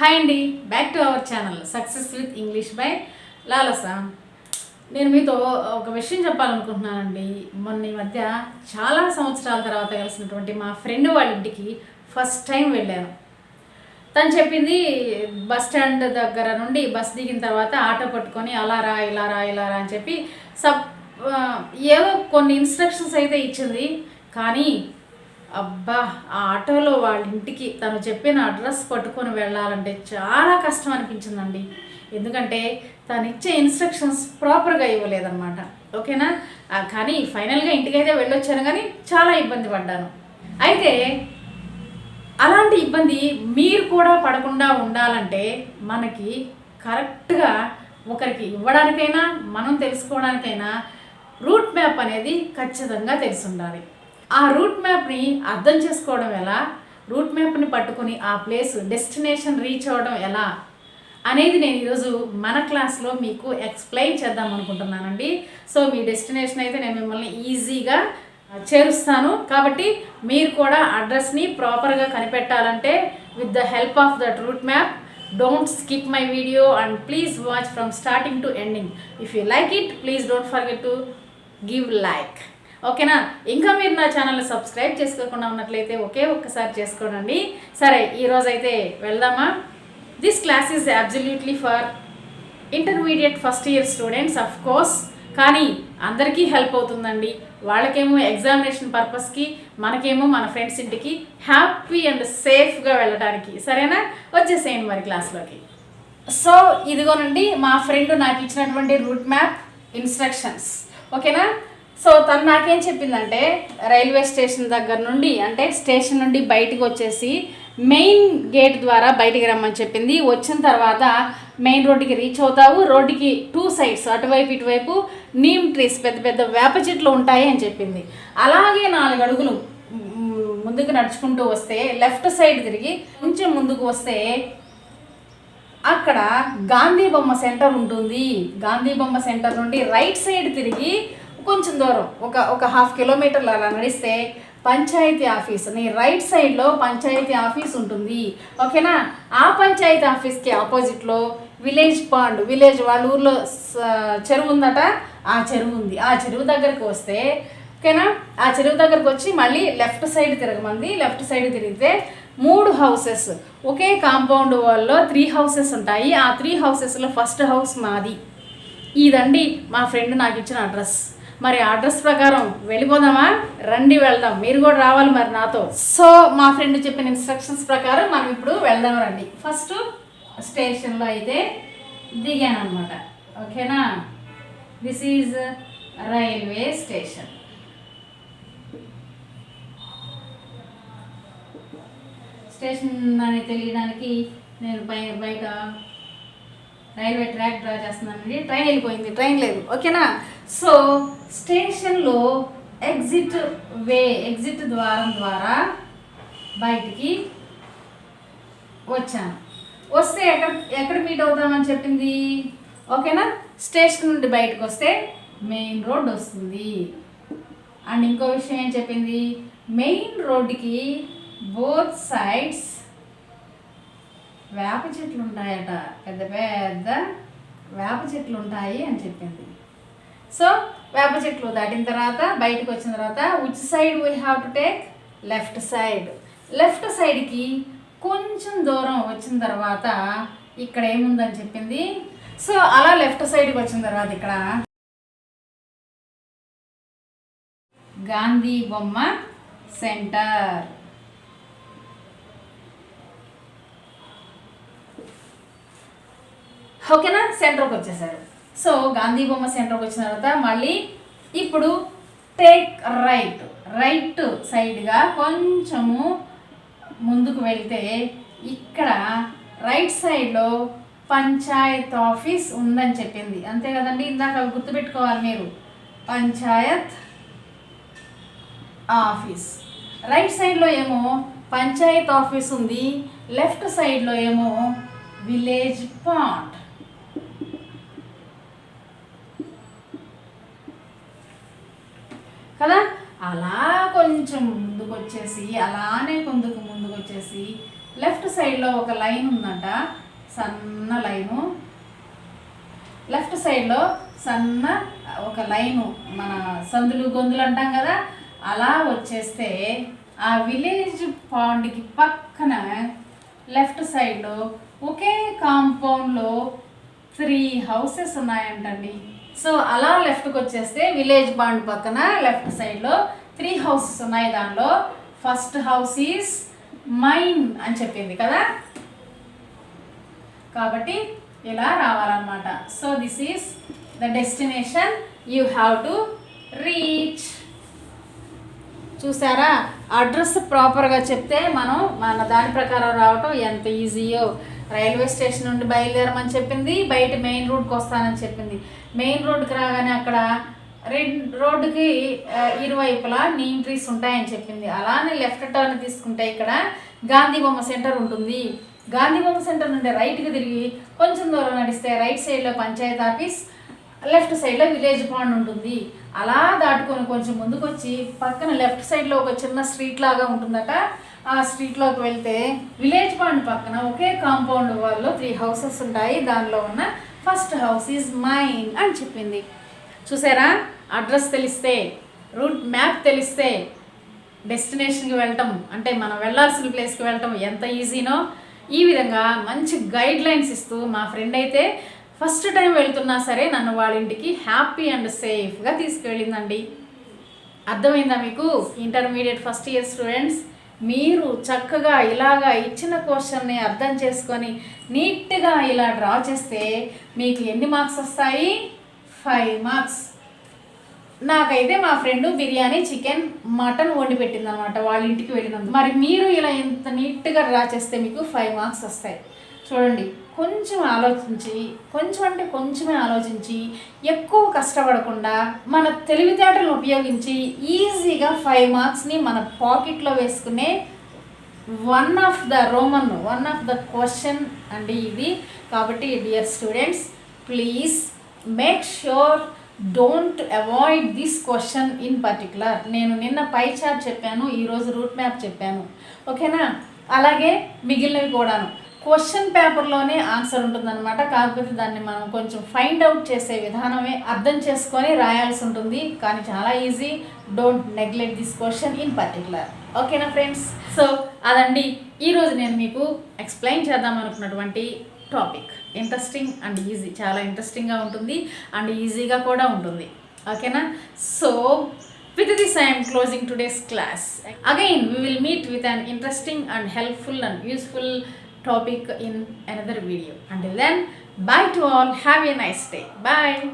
Hi అండి. Back to our channel success with English by Lalasa నేను మీతో ఒక విషయం చెప్పాలనుకుంటున్నానండి. మొన్న ఈ మధ్య చాలా సంవత్సరాల తర్వాత కలిసినటువంటి మా ఫ్రెండ్ వాళ్ళ ఇంటికి ఫస్ట్ టైం వెళ్ళాను. తను చెప్పింది బస్ స్టాండ్ దగ్గర నుండి బస్ దిగిన తర్వాత ఆటో పట్టుకొని అలా రా ఇలా రా ఇలా రా అని చెప్పి సబ్ ఏవో కొన్ని ఇన్స్ట్రక్షన్స్ అయితే ఇచ్చింది. కానీ అబ్బా ఆ ఆటోలో వాళ్ళ ఇంటికి తను చెప్పిన అడ్రస్ పట్టుకొని వెళ్ళాలంటే చాలా కష్టం అనిపించిందండి. ఎందుకంటే తను ఇచ్చే ఇన్స్ట్రక్షన్స్ ప్రాపర్గా ఇవ్వలేదన్నమాట. ఓకేనా? కానీ ఫైనల్గా ఇంటికైతే వెళ్ళొచ్చాను కానీ చాలా ఇబ్బంది పడ్డాను. అయితే అలాంటి ఇబ్బంది మీరు కూడా పడకుండా ఉండాలంటే మనకి కరెక్ట్గా ఒకరికి ఇవ్వడానికైనా మనం తెలుసుకోవడానికైనా రూట్ మ్యాప్ అనేది ఖచ్చితంగా తెలిసి ఉండాలి. ఆ రూట్ మ్యాప్ని అర్థం చేసుకోవడం ఎలా? రూట్ మ్యాప్ని పట్టుకొని ఆ ప్లేస్ డెస్టినేషన్ రీచ్ అవ్వడం ఎలా? అనేది నేను ఈరోజు మన క్లాస్లో మీకు ఎక్స్ప్లెయిన్ చేద్దాం అనుకుంటున్నానండి. సో మీ డెస్టినేషన్ అయితే నేను మిమ్మల్ని ఈజీగా చేరుస్తాను. కాబట్టి మీరు కూడా అడ్రస్ని ప్రాపర్గా కనిపెట్టాలంటే with the help of that route map don't skip my video and please watch from starting to ending if you like it please don't forget to give like ఓకేనా? ఇంకా మీరు నా ఛానల్ని సబ్స్క్రైబ్ చేసుకోకుండా ఉన్నట్లయితే ఒకే ఒక్కసారి చేసుకోనండి. సరే ఈరోజైతే వెళ్దామా? This class is absolutely for intermediate first year students of course కానీ అందరికీ హెల్ప్ అవుతుందండి. వాళ్ళకేమో ఎగ్జామినేషన్ పర్పస్కి మనకేమో మన ఫ్రెండ్స్ ఇంటికి హ్యాపీ అండ్ సేఫ్గా వెళ్ళడానికి. సరేనా? వచ్చేసేయండి మరి క్లాస్లోకి సో ఇదిగోనండి మా ఫ్రెండ్ నాకు ఇచ్చినటువంటి రూట్ మ్యాప్ ఇన్స్ట్రక్షన్స్ ఓకేనా? సో తను నాకేం చెప్పిందంటే రైల్వే స్టేషన్ దగ్గర నుండి అంటే స్టేషన్ నుండి బయటకు వచ్చేసి మెయిన్ గేట్ ద్వారా బయటికి రమ్మని చెప్పింది. వచ్చిన తర్వాత మెయిన్ రోడ్డుకి రీచ్ అవుతావు. రోడ్డుకి టూ సైడ్స్ అటువైపు ఇటువైపు నీమ్ ట్రీస్ పెద్ద పెద్ద వేప చెట్లు ఉంటాయి అని చెప్పింది. అలాగే నాలుగు అడుగులు ముందుకు నడుచుకుంటూ వస్తే లెఫ్ట్ సైడ్ తిరిగి కొంచెం ముందుకు వస్తే అక్కడ గాంధీ బొమ్మ సెంటర్ ఉంటుంది. గాంధీ బొమ్మ సెంటర్ నుండి రైట్ సైడ్ తిరిగి కొంచెం దూరం. ఒక ఒక హాఫ్ కిలోమీటర్లు అలా నడిస్తే పంచాయతీ ఆఫీస్ నీ రైట్ సైడ్లో పంచాయతీ ఆఫీస్ ఉంటుంది. ఓకేనా? ఆ పంచాయతీ ఆఫీస్కి ఆపోజిట్లో విలేజ్ పాండ్ విలేజ్ వాళ్ళ ఊర్లో చెరువు ఉందట? ఆ చెరువు ఉంది. ఆ చెరువు దగ్గరికి వస్తే ఓకేనా? ఆ చెరువు దగ్గరకు వచ్చి మళ్ళీ లెఫ్ట్ సైడ్ తిరగమంది. లెఫ్ట్ సైడ్ తిరిగితే మూడు హౌసెస్. ఒకే కాంపౌండ్ వాళ్ళలో త్రీ హౌసెస్ ఉంటాయి. ఆ త్రీ హౌసెస్లో ఫస్ట్ హౌస్ మాది. ఇదండి మా ఫ్రెండ్ నాకు ఇచ్చిన అడ్రస్. మరి అడ్రస్ ప్రకారం వెళ్ళిపోదామా? రండి వెళ్దాం. మీరు కూడా రావాలి మరి నాతో. సో మా ఫ్రెండ్ చెప్పిన ఇన్స్ట్రక్షన్స్ ప్రకారం మనం ఇప్పుడు వెళ్దాం రండి. ఫస్ట్ స్టేషన్లో అయితే దిగాను ఓకేనా? This is railway station station అని తెలియడానికి నేను పై బయట రైల్వే ట్రాక్ డ్రా చేస్తున్నానండి. ట్రైన్ వెళ్ళిపోయింది. ట్రైన్ లేదు. ఓకేనా? సో స్టేషన్లో ఎగ్జిట్ వే ఎగ్జిట్ ద్వారం ద్వారా బయటికి వచ్చాను. వస్తే ఎక్కడ ఎక్కడ మీట్ అవుతామని చెప్పింది? ఓకేనా? స్టేషన్ నుండి బయటకు వస్తే మెయిన్ రోడ్ వస్తుంది. అండ్ ఇంకో విషయం ఏం చెప్పింది? మెయిన్ రోడ్డుకి బోత్ సైడ్స్ వేప చెట్లు ఉంటాయట. పెద్ద పెద్ద వేప చెట్లు ఉంటాయి అని చెప్పింది. సో వేప చెట్లు దాటిన తర్వాత బయటకు వచ్చిన తర్వాత which side we have to take left side left సైడ్కి కొంచెం దూరం వచ్చిన తర్వాత ఇక్కడ ఏముందని చెప్పింది? సో అలా లెఫ్ట్ సైడ్కి వచ్చిన తర్వాత ఇక్కడ గాంధీ బొమ్మ సెంటర్ ఓకేనా? సెంటర్కి వచ్చేసారు. సో గాంధీ బొమ్మ సెంటర్కి వచ్చిన తర్వాత మళ్ళీ ఇప్పుడు టేక్ రైట్. రైట్ సైడ్గా కొంచెము ముందుకు వెళ్తే ఇక్కడ రైట్ సైడ్లో పంచాయత్ ఆఫీస్ ఉందని చెప్పింది. అంతే కదండి? ఇందాక అవి గుర్తుపెట్టుకోవాలి మీరు. పంచాయత్ ఆఫీస్. రైట్ సైడ్లో ఏమో పంచాయత్ ఆఫీస్ ఉంది. లెఫ్ట్ సైడ్లో ఏమో విలేజ్ పాంట్ కదా? అలా కొంచెం ముందుకు వచ్చేసి అలానే కొందుకు ముందుకు వచ్చేసి లెఫ్ట్ సైడ్లో ఒక లైన్ ఉందంట సన్న లైను. లెఫ్ట్ సైడ్లో సన్న ఒక లైను మన సందులు గొంతులు అంటాం కదా? అలా వచ్చేస్తే ఆ విలేజ్ పాండ్కి పక్కన లెఫ్ట్ సైడ్లో ఒకే కాంపౌండ్లో త్రీ హౌసెస్ ఉన్నాయంటండి. సో అలా లెఫ్ట్కి వచ్చేస్తే విలేజ్ బాండ్ పక్కన లెఫ్ట్ సైడ్లో త్రీ హౌసెస్ ఉన్నాయి దానిలో. ఫస్ట్ హౌస్ ఈజ్ మైన్ అని చెప్పింది కదా? కాబట్టి ఇలా రావాలన్నమాట. So this is the destination you have to reach చూసారా? అడ్రస్ ప్రాపర్గా చెప్తే మనం మన దాని ప్రకారం రావటం ఎంత ఈజీయో రైల్వే స్టేషన్ నుండి బయలుదేరమని చెప్పింది. బయట మెయిన్ రోడ్కి వస్తానని చెప్పింది. మెయిన్ రోడ్కి రాగానే అక్కడ రెండు రోడ్డుకి ఇరువైపులా నీమ్ ట్రీస్ ఉంటాయని చెప్పింది. అలానే లెఫ్ట్ టర్న్ తీసుకుంటే ఇక్కడ గాంధీ బొమ్మ సెంటర్ ఉంటుంది. గాంధీ బొమ్మ సెంటర్ నుండి రైట్కి తిరిగి కొంచెం దూరం నడిస్తే రైట్ సైడ్లో పంచాయత్ ఆఫీస్ లెఫ్ట్ సైడ్లో విలేజ్ పాండ్ ఉంటుంది. అలా దాటుకొని కొంచెం ముందుకు వచ్చి పక్కన లెఫ్ట్ సైడ్లో ఒక చిన్న స్ట్రీట్ లాగా ఉంటుందట. ఆ స్ట్రీట్లోకి వెళ్తే విలేజ్ పాండ్ పక్కన ఒకే కాంపౌండ్ వాళ్ళు త్రీ హౌసెస్ ఉంటాయి. దానిలో ఉన్న ఫస్ట్ హౌస్ ఈజ్ మైన్ అని చెప్పింది. చూసారా? అడ్రస్ తెలిస్తే రూట్ మ్యాప్ తెలిస్తే డెస్టినేషన్కి వెళ్ళటం అంటే మనం వెళ్ళాల్సిన ప్లేస్కి వెళ్ళటం ఎంత ఈజీనో ఈ విధంగా మంచి గైడ్ లైన్స్ ఇస్తూ మా ఫ్రెండ్ అయితే ఫస్ట్ టైం వెళ్తున్నా సరే నన్ను వాళ్ళ ఇంటికి హ్యాపీ అండ్ సేఫ్గా తీసుకువెళ్ళిందండి అర్థమైందా మీకు? ఇంటర్మీడియట్ ఫస్ట్ ఇయర్ స్టూడెంట్స్ మీరు చక్కగా ఇలాగా ఇచ్చిన క్వశ్చన్ని అర్థం చేసుకొని నీట్గా ఇలా డ్రా చేస్తే మీకు ఎన్ని మార్క్స్ వస్తాయి? Five marks. నాకైతే మా ఫ్రెండ్ బిర్యానీ చికెన్ మటన్ వండి పెట్టింది అనమాట వాళ్ళ ఇంటికి వెళ్ళినందుకు. మరి మీరు ఇలా ఎంత నీట్గా డ్రా చేస్తే మీకు ఫైవ్ మార్క్స్ వస్తాయి. చూడండి కొంచెం ఆలోచించి కొంచెం అంటే కొంచెమే ఆలోచించి ఎక్కువ కష్టపడకుండా మన తెలివితేటలను ఉపయోగించి ఈజీగా ఫైవ్ మార్క్స్ని మన పాకెట్లో వేసుకునే one of the roman one of the question అండి ఇది. కాబట్టి dear students please make sure don't avoid this question in particular నేను నిన్న పై చార్ట్ చెప్పాను ఈరోజు రూట్ మ్యాప్ చెప్పాను. ఓకేనా అలాగే మిగిలినవి కూడాను. క్వశ్చన్ పేపర్లోనే ఆన్సర్ ఉంటుందన్నమాట. కాకపోతే దాన్ని మనం కొంచెం ఫైండ్ అవుట్ చేసే విధానమే అర్థం చేసుకొని రాయాల్సి ఉంటుంది. కానీ చాలా easy. Don't neglect this question in particular ఓకేనా ఫ్రెండ్స్? సో అదండి. ఈరోజు నేను మీకు ఎక్స్ప్లెయిన్ చేద్దాం అనుకున్నటువంటి టాపిక్ ఇంట్రెస్టింగ్ అండ్ ఈజీ చాలా ఇంట్రెస్టింగ్గా ఉంటుంది అండ్ ఈజీగా కూడా ఉంటుంది. ఓకేనా? So with this i am closing today's class. Again we will meet with an interesting and helpful and useful topic in another video. Until then bye to all. Have a nice day. Bye